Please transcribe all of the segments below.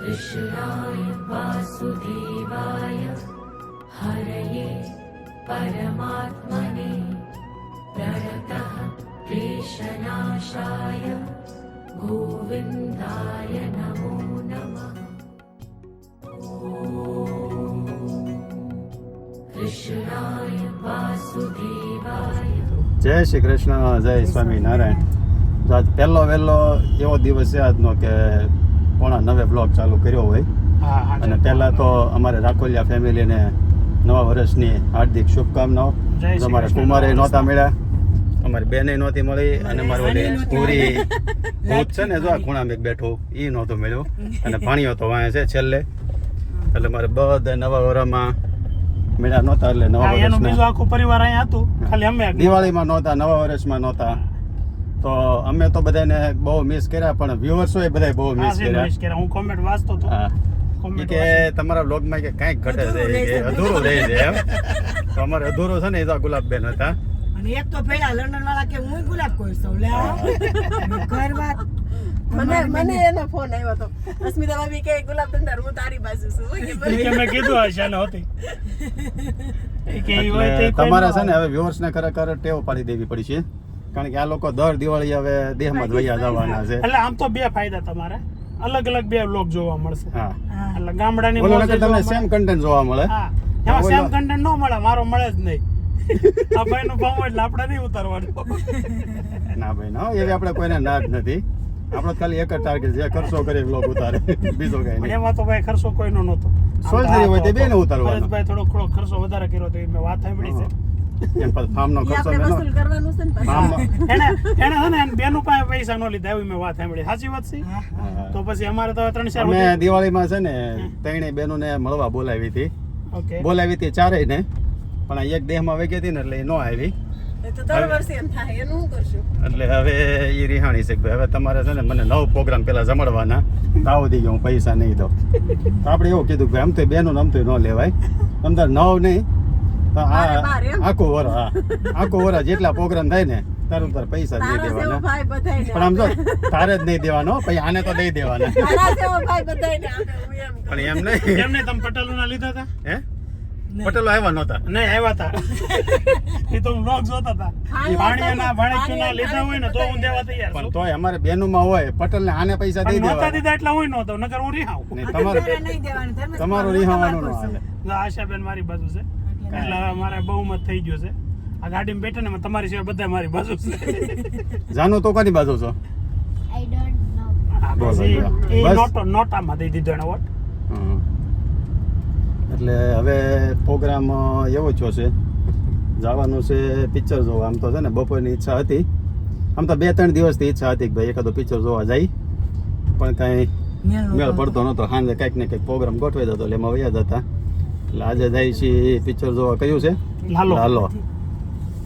कृष्णाय वासुदेवाय हरये परमात्मने प्रणतः क्लेशनाशाय गोविन्दाय नमो नमः ॐ कृष्णाय वासुदेवाय જય શ્રી કૃષ્ણ જય સ્વામિનારાયણ તો આજ પહેલો વહેલો એવો દિવસ છે આજનો કે પોણા નવે બ્લોગ ચાલુ કર્યો હોય. હા હા અને પહેલાં તો અમારે રાખોલિયા ફેમિલીને નવા વર્ષની હાર્દિક શુભકામનાઓ. અમારે. કુમારે નહોતા મળ્યા. અમારી બેને નહોતી મળી અને મારો પૂરી ભૂત છે ને જો આ ખૂણામાં એક બેઠો એ નહોતો મળ્યો. અને ભાણિયો તો વાંહે છે છેલ્લે. એટલે મારે બધા નવા વરમાં મેળા નહોતા એટલે નવા વર્ષ એનું આખું પરિવાર અહીંયા હતું. ખાલી અમે દિવાળીમાં નહોતા નવા વર્ષમાં નહોતા. તો અમે તો બધાને બહુ મિસ કર્યા પણ વ્યુઅર્સો એ બધા બહુ મિસ કર્યા. હું કોમેન્ટ વાંચતો હતો. કે. તમારા બ્લોગમાં કે કાંઈક ઘટે છે અધૂરું રહી છે એમ. તો અમારે અધૂરો છે ને એ તો ગુલાબબેન હતા. અને એક તો પેલા લંડન વાળા કે હું ગુલાબ કોઈ સૌ લે ઘર વાત. મને મને એનો ફોન આવ્યો હતો. અસ્મિતા ભાભી કે ગુલાબ ધંધાર હું તારી બાજુ છું. કે મેં કીધું આશા ને હતી. કે ઈ હોય તે એટલે કોઈ તમારે ન છે ને હવે હવે વ્યુઅર્સને ખરેખર ટેવ પાડી દેવી પડી છે કારણ કે આ લોકો દર દિવાળી હવે દેહમાં જ વૈયા જવાના છે. એટલે આમ તો બે ફાયદા તમારે. અલગ અલગ બે લોક જોવા મળશે. હા. એટલે ગામડાની બોલો તમને સેમ કન્ટેન્ટ જોવા મળે. હા. એમાં સેમ કન્ટેન્ટ નો મળે મારો મળે જ નહીં. આ ભાઈ નું ભાવ એટલે આપણે નહીં ઉતારવાનું. ના ભાઈ ના એવી આપણે કોઈને ના જ નથી. આપણો ખાલી એક જ ટાર્ગેટ જે ખર્ચો કરી બ્લોગ ઉતારે. બીજો કઈ નહીં. એમાં તો ભાઈ ખર્ચો કોઈનો નહોતો. સોલ્જરી હોય તે બેને ઉતારવાનો. ભાઈ થોડો થોડો ખર્ચો વધારે કર્યો તો એ મેં વાત સાંભળી છે. એમ ફાર્મનો ઈ ખર્ચો મેનો. વસૂલ કરવાનું છે ને પાછું. એને એને છે ને બેનું પાસે પૈસા ન લીધા એવી મેં વાત સાંભળી. સાચી વાત છે? તો પછી અમારે તો ત્રણ ચાર અમે દિવાળીમાં છે ને ત્રણેય બહેનોને મળવા બોલાવી હતી. ઓકે. બોલાવી હતી ચારેય ને પણ આ એક દેહમાં વેગી હતી ને એટલે એ ન આવી. એ તો દર વર્ષે એમ થાય એનું શું કરશું? એટલે હવે એ રિહાણી છે હવે તમારે છે ને મને નવ પ્રોગ્રામ પેલા જમાડવાના. તાવ દી ગયો હું પૈસા નહીં દઉં. તો આપણે એવું કીધું કે આમ તો બેનું આમ તો ન લેવાય. અંદર નવ નહીં? આખું વર હા. આખું વર જેટલા પ્રોગ્રામ થાય ને તારું તાર પૈસા દઈ દેવાના. પણ આમ જો તારે જ નહીં દેવાનો પછી આને તો દઈ દેવાના. હું. પણ એમ નહીં. એમને તમે પટેલો ના લીધા હતા? હે? પટેલો આવ્યા નહોતા. નહીં આવ્યા હતા. એ તો બ્લોગ જોતા હતા. ભાણિયાના ભાણેજના લીધા હોય ને તો હું દેવા તૈયાર પણ તોય અમારે બેનુમાં હોય પટેલ ને આને પૈસા દઈ દેવા નહોતા દીધા એટલા હોય નહોતો નકર હું રિહાઉં. તમારે નહીં દેવાનું તમારું રિહાવાનું ન હાલે આશાબેન મારી બાજુ છે. એટલે હવે મારે બહુમત થઈ ગયો છે. આ ગાડીમાં બેઠા ને તમારી સિવાય બધા મારી બાજુ છે. જાનો તો કની બાજુ છો? આઈ ડોન્ટ પછી એ. નોટો નોટામાં દઈ દીધો એને વોટ. એટલે હવે પ્રોગ્રામ એવો થયો છે. જવાનું છે પિક્ચર જોવા. આમ તો છે ને બપોરની ઈચ્છા હતી. આમ તો બે ત્રણ દિવસથી ઈચ્છા હતી કે ભાઈ એકાદો પિક્ચર જોવા જાય. પણ કાંઈ મેળ પડતો નહોતો. સાંજે કંઈક ને કંઈક પ્રોગ્રામ ગોઠવાઈ જતો એટલે એમાં વયા જતા. એટલે આજે જાય છીએ પિક્ચર જોવા. કયું છે? લાલો. લાલો.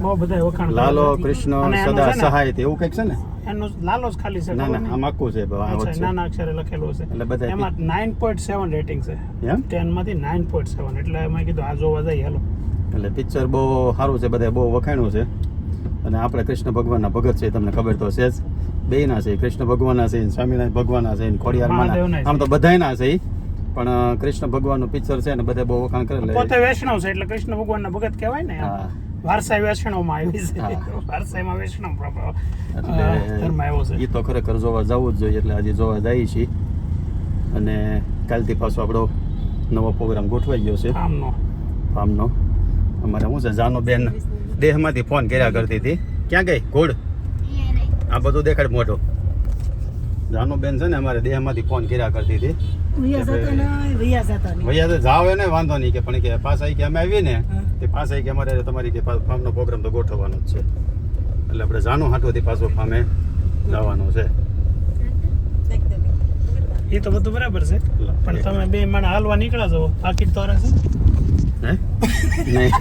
બહુ બધા વખાણ લાલો કૃષ્ણ સદા છે ને, સહાય એવું કંઈક છે ને? એનો લાલો જ ખાલી છે ના ના? આમ આખું છે નાના અક્ષરે લખેલું છે એટલે બધા એમાં નાઇન પોઈન્ટ સેવન રેટિંગ છે. એમ? ટેનમાંથી નાઇન પોઈન્ટ સેવન એટલે મેં કીધું આ જોવા જઈએ હાલો. એટલે પિક્ચર બહુ સારું છે બધા બહુ વખાણ્યું છે. અને આપણે કૃષ્ણ ભગવાનના ભગત છે તમને ખબર તો છે જ. બેયના છે કૃષ્ણ ભગવાનના છે સ્વામિનારાયણ ભગવાનના છે ખોડિયાર આમ તો બધાયના છે ઈ. પણ કૃષ્ણ ભગવાનનું પિક્ચર છે ને બધા બહુ વખાણ કરે પોતે વૈષ્ણવ છે એટલે કૃષ્ણ ભગવાનના ભગત કહેવાય ને વારસાઈ વૈષ્ણવમાં આવી છે. વારસાઈમાં વૈષ્ણવ ધર્મ આવ્યો છે. એ તો ખરેખર જોવા જવું જ જોઈએ એટલે આજે જોવા જઈએ છીએ. અને કાલથી પાછો આપણો નવો પ્રોગ્રામ ગોઠવાઈ ગયો છે. આમનો ફાર્મનો અમારે શું છે જાનો બેન. દેહમાંથી ફોન કર્યા કરતી હતી. ક્યાં ગઈ? ઘોડ આ બધું દેખાડ મોઢો. જાનો બેન છે ને અમારે દેહમાંથી ફોન કર્યા કરતી હતી. વૈયા જતા નહીં, વૈયા જતા નહીં. ભૈયા તો જાવ એને વાંધો નહીં કે પણ કે પાસ આવી કે અમે આવીએ ને તે પાસ આવી કે અમારે તમારી કે ફાર્મનો પ્રોગ્રામ તો ગોઠવવાનો જ છે. એટલે આપણે જાનુ હાટોથી પાછો ફામે જવાનું છે. એ તો બધું બરાબર છે. પણ તમે બે માણસ હાલવા નીકળ્યા છો. પાકીટ તો છે હે? નહીં.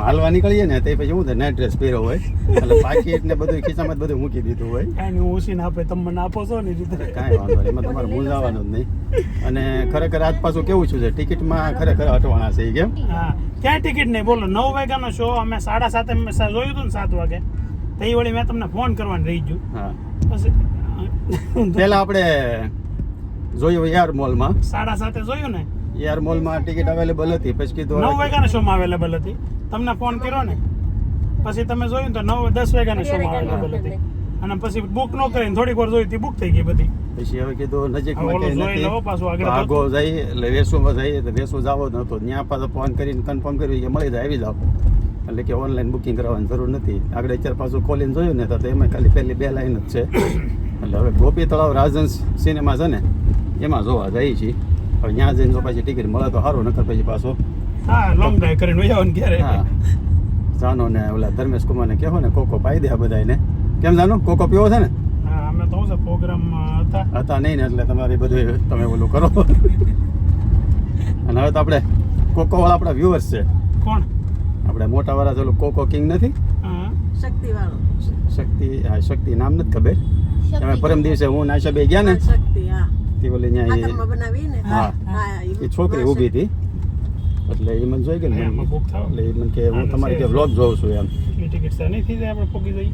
હાલવા નીકળીએ ને તે પછી શું થાય નાઇટ ડ્રેસ પહેર્યો હોય. એટલે પાકીટ ને બધું જ બધું મૂકી દીધું હોય. કાંઈ ઓછી ના આપે તમે આપો છો ને રીતે. કાંઈ વાંધો નહીં એમાં તમારે મૂંઝાવાનું જ નહીં. અને ખરેખર આજ પાછું કેવું છું છે ટિકિટમાં ખરેખર અટવાણા છે કેમ? હા ક્યાં ટિકિટ નહીં? બોલો નવ વાગ્યાનો શો અમે સાડા સાતે અમે જોયું હતું ને સાત વાગે. તો એ વળી મેં તમને ફોન કરવાનું રહી ગયું. હા. પછી પેલા આપણે જોયું યાર મોલમાં સાડા સાતે જોયું ને? યાર મોલમાં ટિકિટ અવેલેબલ હતી પછી કીધું નવ વાગ્યાના શોમાં અવેલેબલ હતી. તમને ફોન કર્યો ને? પછી તમે જોયું ને તો નવ દસ વાગ્યાના શોમાં અવેલેબલ હતી. અને પછી બુક ન કરીને થોડીક વાર જોઈ બુક થઈ ગઈ બધી. પછી હવે કીધું નજીકમાં કઈ નથી. આગો જઈએ એટલે વેસુમાં જઈએ તો વેસુ જાવો જ નહોતો. ત્યાં પાછો ફોન કરીને કન્ફર્મ કર્યું કે મળી જાય આવી જાઓ. એટલે કે ઓનલાઈન બુકિંગ કરવાની જરૂર નથી. આગળ અત્યારે પાછું ખોલીને જોયું ને તો એમાં ખાલી પહેલી બે લાઈન જ છે. એટલે હવે ગોપી તળાવ રાજન સિનેમા છે ને એમાં જોવા જઈએ છીએ. હવે ત્યાં જઈને તો પછી ટિકિટ મળે તો સારું નકર પછી પાછો હા લોંગ ડ્રાઈવ કરીને આવવાનું ક્યારે હા. જાનો ને ઓલા ધર્મેશ કુમારને કહેવો ને કોકો પાઈ દે આ બધાને કેમ જાનો? કોકો પીવો છે ને? હા અમે તો છે પ્રોગ્રામ હતા. હતા નહીં ને એટલે તમારે બધું તમે ઓલું કરો. અને હવે તો આપણે કોકો વાળા આપણા વ્યુઅર્સ છે. કોણ? આપણે મોટા વાળા ઓલું કોકો કિંગ નથી? હા. શક્તિ વાળો શક્તિ હા શક્તિ નામ નથી ખબર. તમે પરમ દિવસે હું નાશા બે ગયા ને? શક્તિ હા. તે ઓલી ત્યાં આતંકમાં હા. હા એ છોકરી ઊભી હતી. એટલે એ મને જોઈ ગઈ ને એમાં એટલે એ મને કે હું તમારી કે વ્લોગ જોઉં છું એમ. ટિકિટ નહીં થઈ જાય આપણે પોગી જઈએ?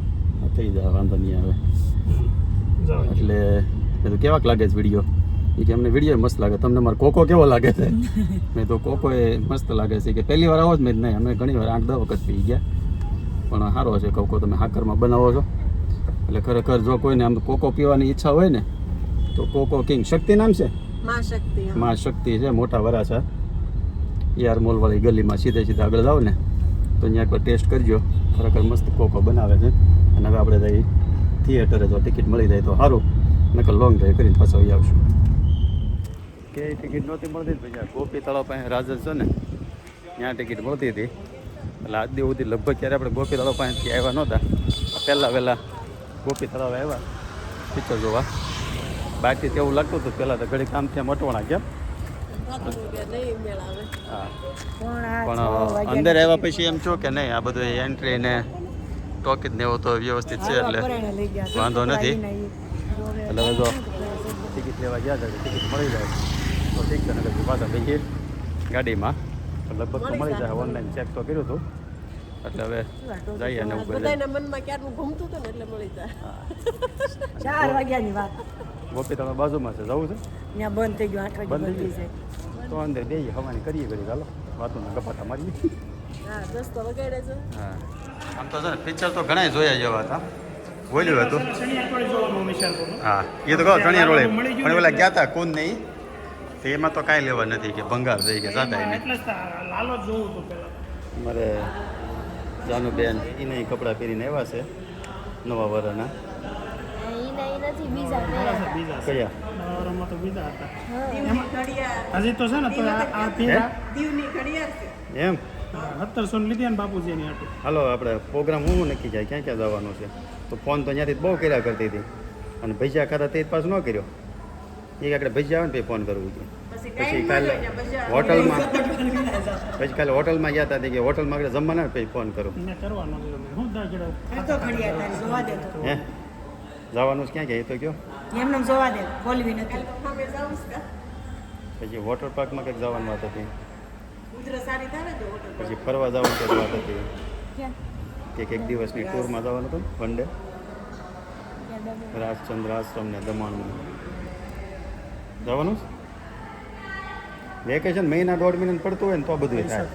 થઈ જાય વાંધો નહીં આવે. એટલે એ તો કેવાક લાગે છે વીડિયો એ કે અમને વીડિયો મસ્ત લાગે. તમને મારો કોકો કેવો લાગે છે? મેં તો કોકો એ મસ્ત લાગે છે. કે પહેલી વાર આવો જ મેં નહીં. અમે ઘણી વાર આઠ દસ વખત પી ગયા. પણ સારો છે કોકો. તમે હાકરમાં બનાવો છો. એટલે ખરેખર જો કોઈને આમ કોકો પીવાની ઈચ્છા હોય ને તો કોકો કિંગ. શક્તિ નામ છે? માં શક્તિ છે માં શક્તિ છે મોટા વરાછા યાર મોલવાળી ગલીમાં સીધે સીધા આગળ જાઓ ને તો અહીંયા એકવાર ટેસ્ટ કરજો. ખરેખર મસ્ત કોકો બનાવે છે. અને હવે આપણે જઈ થિયેટરે જો ટિકિટ મળી જાય તો સારું. નકર લોંગ ડ્રાઈવ કરીને પાછા આવી આવશું. કે ટિકિટ નહોતી મળતી ભાઈ ગોપી તળાવ પાસે રાજસ છે ને ત્યાં ટિકિટ મળતી હતી. એટલે આજ દી સુધી લગભગ ક્યારે આપણે ગોપી તળાવ પાસેથી આવ્યા નહોતા. પહેલાં વહેલાં ગોપી તળાવ આવ્યા. પિક્ચર જોવા. બાકી તેવું લાગતું હતું પહેલાં તો ઘડી કામ ત્યાં મટવાણા કેમ? પણ અંદર આવ્યા પછી એમ છો કે નહીં? આ બધું એન્ટ્રી ને ટોકીજ ને એવું તો વ્યવસ્થિત છે એટલે. વાંધો નથી. એટલે હવે જો ટિકિટ લેવા ગયા હતા ટિકિટ મળી જાય. તો ઠીક છે નગર પાછા બેસીએ ગાડીમાં. તો લગભગ તો મળી જાય ઓનલાઈન ચેક તો કર્યું હતું. એટલે હવે જઈએ ને ઉપર બધાના મનમાં ક્યારનું ઘૂમતું હતું ને એટલે મળી જાય. ચાર વાગ્યાની વાત. ગોપી તમે બાજુમાં છે જવું છે? ત્યાં બંધ થઈ ગયું આઠ વાગે બંધ થઈ તો અંદર બે હવાની કરીએ ઘડી ચાલો. વાતોના ગપાટા મારીએ. હા દોસ્તો તો વગાડે છે. હા. આમ તો છે ને પિક્ચર તો ઘણા જોયા જેવા હતા. બોલ્યું હતું. કરું હા એ તો કહો ચણિયા રોડે પણ પેલા ઓલા ગયા હતા કોણ નહીં. તો એમાં તો કાંઈ લેવા નથી કે ભંગાર થઈ કે જાતા મારે જાનુબેન એને કપડાં પહેરીને આવ્યા છે નવા વરના નથી બીજા. કયા? નવરામાં તો બીજા હતા. હજી તો છે ને તો આ પીરા દીવની ઘડિયાળ છે. એમ? સત્તરસો લીધી ને બાપુજી એની હાટુ. હાલો આપણે પ્રોગ્રામ હું નક્કી જાય. ક્યાં ક્યાં જવાનું છે? તો ફોન તો ત્યાંથી બહુ કર્યા કરતી હતી. અને ભજીયા ખાતા તે જ પાછું ન કર્યો. એ આપણે ભજીયા આવે ને પછી ફોન કરવું છે. પછી પછી કાલે હોટલમાં પછી કાલે હોટલમાં ગયા હતા તે કે હોટલમાં આપણે જમવાના ને પછી ફોન કરું. કરવાનો જવાનું છે ક્યાં ગયા એ તો કયો. એમને જોવા દે બોલવી નથી? પછી વોટર પાર્કમાં કંઈક જવાની વાત હતી પછી ફરવા જવાનું કંઈક વાત હતી. એક કે એક દિવસની ટૂરમાં જવાનું હતું વન ડે ક્યાં દમણ? રાજચંદ્ર આશ્રમ ને દમણમાં જવાનું? વેકેશન મહિના દોઢ મહિના પડતું હોય ને તો બધું થાય.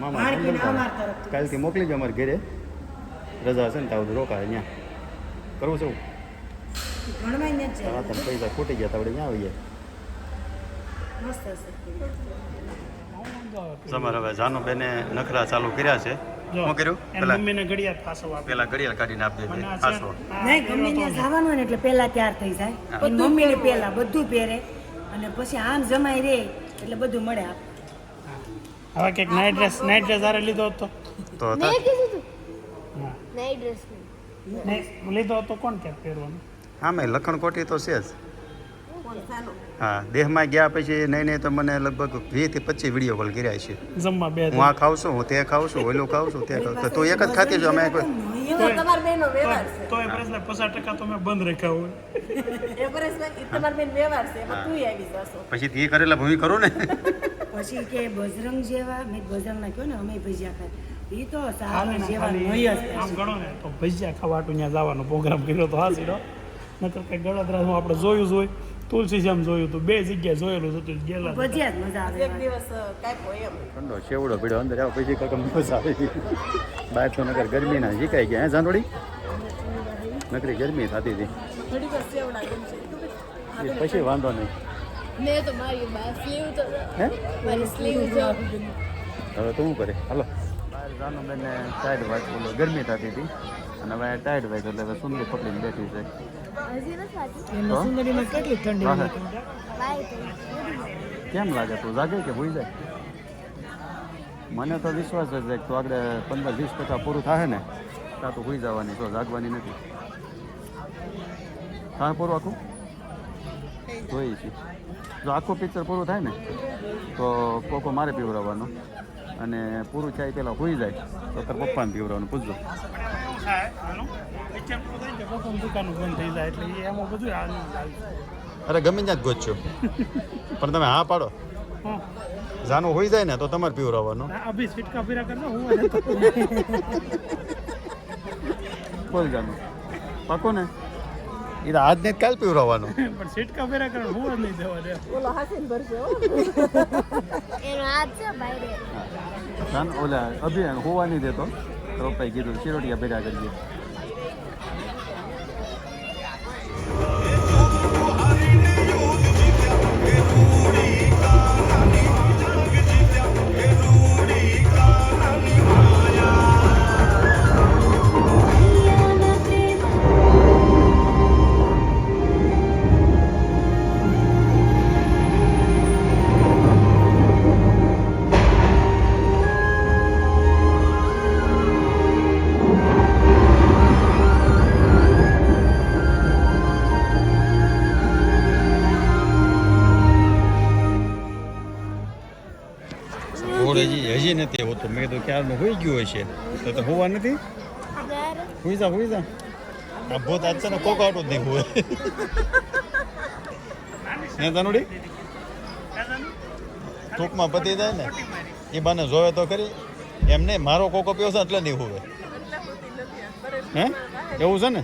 મામા. કાલથી મોકલી દો અમારે ઘરે. રજા છે ને ત્યાં બધું રોકાય ત્યાં કરવું છે હા? તમે પૈસા ખૂટી ગયા તો આપણે તમારે હવે જાનુ બેને નખરા ચાલુ કર્યા છે. શું કર્યું? પેલા મમ્મીને ઘડિયાળ પાછો આપી. પેલા ઘડિયાળ કાઢીને આપી નહીં ગમે ત્યાં જવાનું હોય ને એટલે પહેલા તૈયાર થઈ જાય. મમ્મી મમ્મીને પહેલા બધું પહેરે અને પછી આમ જમાઈ રે એટલે બધું મળે આપ હવે કંઈક નાઇટ ડ્રેસ નાઇટ ડ્રેસ હારે લીધો હતો તો હતા કીધું તું હા ડ્રેસ નહીં લીધો હતો કોણ ક્યાં પહેરવાનું? હા મેં લખણ કોટી તો છે જ. હા દેહમાં ગયા પછી નહીં નહીં તો મને લગભગ વીસથી પચીસ વીડિયો કોલ કર્યા છે. જમવા બે હું આ ખાઉં છું હું તે ખાઉં છું ઓલું ખાઉં છું તે ખાઉં તો તું એક જ ખાતી છું અમે કોઈ છે. તો એ પ્રશ્ન પચાસ ટકા તો મેં બંધ રાખ્યા હોય. છે પછી તે કરેલા ભૂમિ કરો ને? પછી કે બજરંગ જેવા મેં બજરંગ કહ્યું ને અમે ભજીયા ખાય એ તો સારા જેવા નહીં. આમ ગણો ને તો ભજીયા ખાવા ત્યાં જવાનો પ્રોગ્રામ કર્યો તો હા સીડો નકર કંઈ ગળતરા આપણે જોયું જ હોય. તુલસી જેમ જોયું હતું બે જગ્યાએ જોયેલું હતું હતા. ભજીયા જ મજા આવે. એક દિવસ કાપ્યો એમ. ઠંડો શેવડો પીડ્યો અંદર આવો પછી કાંક મજા આવી. બહાર તો નગર ગરમીના શીખાઈ ગયા. હે જાનોડી નકરી ગરમી થતી હતી. પછી વાંધો નહીં. મેં તો મારી બા સ્લીવ તો હે? મારી સ્લીવ જો હવે તો શું કરે? હાલો. બહાર જાનો બેને ટાઈડ વાંચ બોલો ગરમી થતી હતી. અને હવે ટાઈડ વાંચ એટલે હવે સુંદરી પકડીને બેઠી છે. કેમ લાગે? તું જાગે કે ભૂઈ જાય? મને તો વિશ્વાસ જ છે કે તું આગળ પંદર વીસ ટકા પૂરું થાય ને ત્યાં તો ભૂઈ જવાની તો જાગવાની નથી. હા પૂરું આખું? જોઈએ છે. જો આખું પિક્ચર પૂરું થાય ને તો કોકો મારે પીવડાવવાનો. અને પૂરું થાય પહેલાં હોઈ જાય. તો તાર પપ્પાને પીવડાવવાનું પૂછજો. ને. અરે ગમે ત્યાં જ ગોતશો. પણ તમે હા પાડો. જાનું હોઈ જાય ને તો તમારે પીવડાવવાનું. આ અભી સિટકા ફેરા કરજો હું બોલ જાનું. પાકો ને? એ તો આજને જ કાલ પીવડાવવાનું. પણ સિટકા ફેરા કરે હું જ નહીં દેવા દે. ઓલો હાસીને ભરજો. એનો હાથ છે જાન ઓલા અભિયાન હોવા નહીં દેતો પપ્પાએ કીધું શિરોડિયા ભેગા કરીએ. ઘોડે હજી નથી હોતો. મેં કીધું ક્યારનું હોઈ ગયું હશે. તો તો હોવા નથી? હોઈ જા હોઈ જા. આ ભૂત આજ છે ને કોકાટો જ નહીં હોય. ને તનુડી ટૂંકમાં પતી જાય ને એ બાને જોવે તો ખરી. એમ નહીં મારો કોકો પીવો છે એટલે નહીં હોવે હે? એવું છે ને?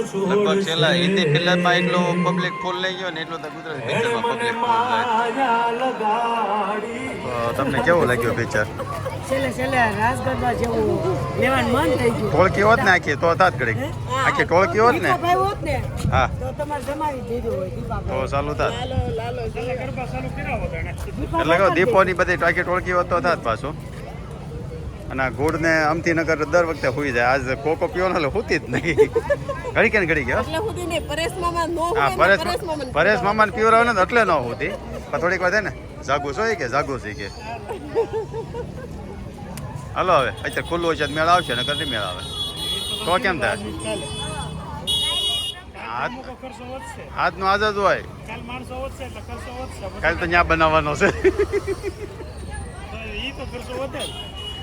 લગભગ છેલ્લા હિન્દી ફિલ્મમાં એટલું પબ્લિક ફૂલ લઈ ગયો ને એટલું તો ગુજરાતી પિક્ચરમાં પબ્લિક ફૂલ તમને કેવું લાગ્યું પિક્ચર છેલ્લે છેલ્લે રાસ જેવું લેવાનું મન થઈ ગયું. ટોળકી હોત ને આખી તો થાત ઘડીક. આખી ટોળકી હોત ને? હોત હા. તો તમારે જમાવી દીધું હોય તો ચાલુ થાત. એટલે દીપોની બધી ટાંકી ટોળકી હોત તો થાત પાછું. અને આ ગુડને અમથી નગર દર વખતે હોઈ જાય. આજ કોકો પીવો ને એટલે હોતી જ નહીં. ઘડી કે ઘડી ગયા? પરેશ મામા નો હોય હા ને પરેશ પરેશ મામાને પીવરાવે ને તો એટલે ન હોતી. પણ થોડીક વાર ને જાગુસ હોય કે જાગુસ છે કે હાલો હવે અત્યારે ખુલ્લું હોય છે મેળ આવશે ને કરી મેળ આવે. તો કેમ થાય? હાથ આજ જ હોય. કાલે તો ત્યાં બનાવવાનો છે.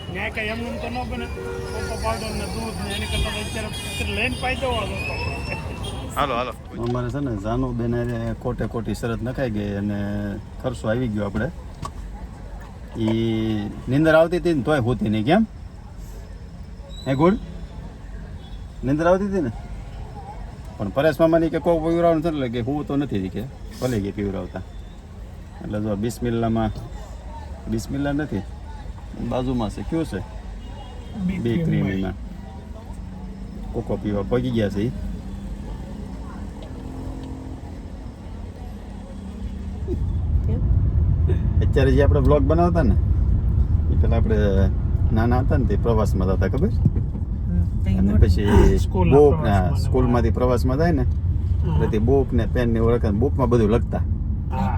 તો ઈ તો ખર્ચો વધે જ. ન્યાય કઈ એમનું તો ન બને. કોકો પાવડર ને દૂધ ને એની કરતા અત્યારે લઈને પાઈ દેવાનો હાલો હાલો. અમારે છે ને જાનુ બેને કોટે કોટી શરત નખાઈ ગઈ અને ખર્ચો આવી ગયો આપણે. એ નિંદર આવતી હતી ને તોય હોતી નહીં કેમ? હે ગુડ? નિંદર આવતી હતી ને? પણ પરેશ મામાની કે કોઈ પીવરાવવાનું છે ને એટલે કે હું તો નથી કે. ભલે કે પીવરાવતા એટલે જો બિસ્મિલ્લામાં બિસ્મિલ્લા નથી. બાજુમાં છે કયું છે બે ક્રીમીમાં કોકો પીવા પગી ગયા છે. અત્યારે જે આપણે બ્લોગ બનાવતા ને એ પેલા આપણે નાના હતા ને તે પ્રવાસમાં જતા ખબર અને પછી બુક ને સ્કૂલમાંથી પ્રવાસમાં જાય ને એટલે તે બુક ને પેન ને ઓળખ બુકમાં બધું લખતા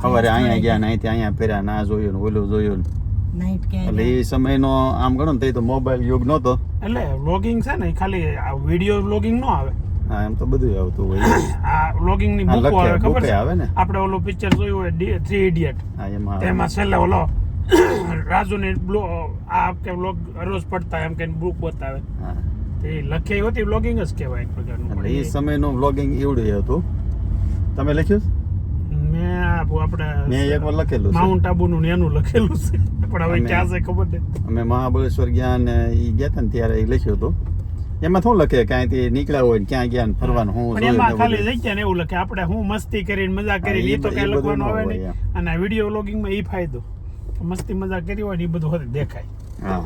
સવારે અહીંયા ગયા ને અહીંથી અહીંયા ફેર્યા ના જોયું ને ઓલું જોયું ને નાઈટ કે એટલે એ સમયનો આમ ગણો ને તે એ તો મોબાઈલ યુગ નહોતો. એટલે વ્લોગિંગ છે ને એ ખાલી વીડિયો વ્લોગિંગ નો આવે. હા એમ તો બધું આવતું હોય. આ વ્લોગિંગની બુક આવે ખબર છે? આવે ને. આપણે ઓલું પિક્ચર જોયું હોય થ્રી ઇડિયટ હા એમાં તેમાં છેલ્લે ઓલો રાજુની બ્લો આ કે વ્લોગ રોજ પડતા એમ કે બુક બતાવે. એ તે લખી હોતી વ્લોગિંગ જ કહેવાય એક પ્રકારનું. એ સમયનો વ્લોગિંગ એવડું હતું. તમે લખ્યું મેં આ આપણે મેં એક વાર લખેલું છે. માઉન્ટ આબુનું ને એનું લખેલું છે. પણ હવે ક્યાં છે ખબર નહીં. અમે મહાબળેશ્વર ગયા ને એ ગયા હતા ને ત્યારે એ લખ્યું હતું. એમાં શું લખે? કે અહીંથી નીકળ્યા હોય ક્યાં ગયા ફરવાનું હું પણ એમાં ખાલી. જગ્યા ને એવું લખે. આપણે હું મસ્તી કરીને મજા હા, કરી એ તો કઈ લખવાનું આવે નહીં. અને આ વીડિયો વ્લોગિંગમાં એ ફાયદો. મસ્તી મજા કરી હોય ને એ બધું દેખાય. હા.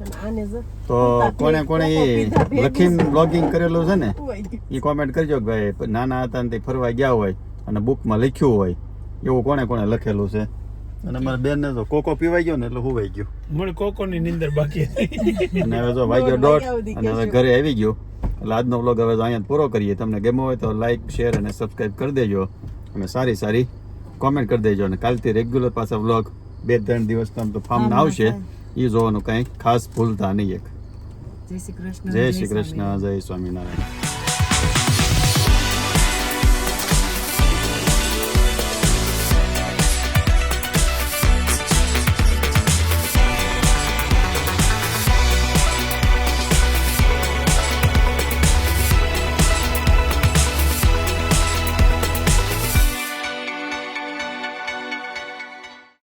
અને આને જો તો કોને કોને એ લખીને બ્લોગિંગ કરેલું છે ને? એ કોમેન્ટ કરજો કે ભાઈ નાના હતા ને તે ફરવા ગયા હોય અને બુકમાં લખ્યું હોય. એવું કોને કોને લખેલું છે? અને અમારા બેન ને તો કોકો પીવાઈ ગયો ને એટલે હુવાઈ ગયું. મને કોકોની નીંદર બાકી હતી. અને હવે જો વાગ્યો દોઢ અને હવે ઘરે આવી ગયો. એટલે આજનો વ્લોગ હવે તો અહીંયા પૂરો કરીએ. તમને ગેમો હોય તો લાઈક શેર અને સબસ્ક્રાઈબ કરી દેજો. અને સારી સારી કોમેન્ટ કરી દેજો. અને કાલથી રેગ્યુલર પાછા વ્લોગ બે ત્રણ દિવસ તો આમ તો ફાર્મ આવશે. એ જોવાનું કંઈ ખાસ ભૂલતા નહીં એક. જય શ્રી કૃષ્ણ જય શ્રી કૃષ્ણ જય સ્વામિનારાયણ.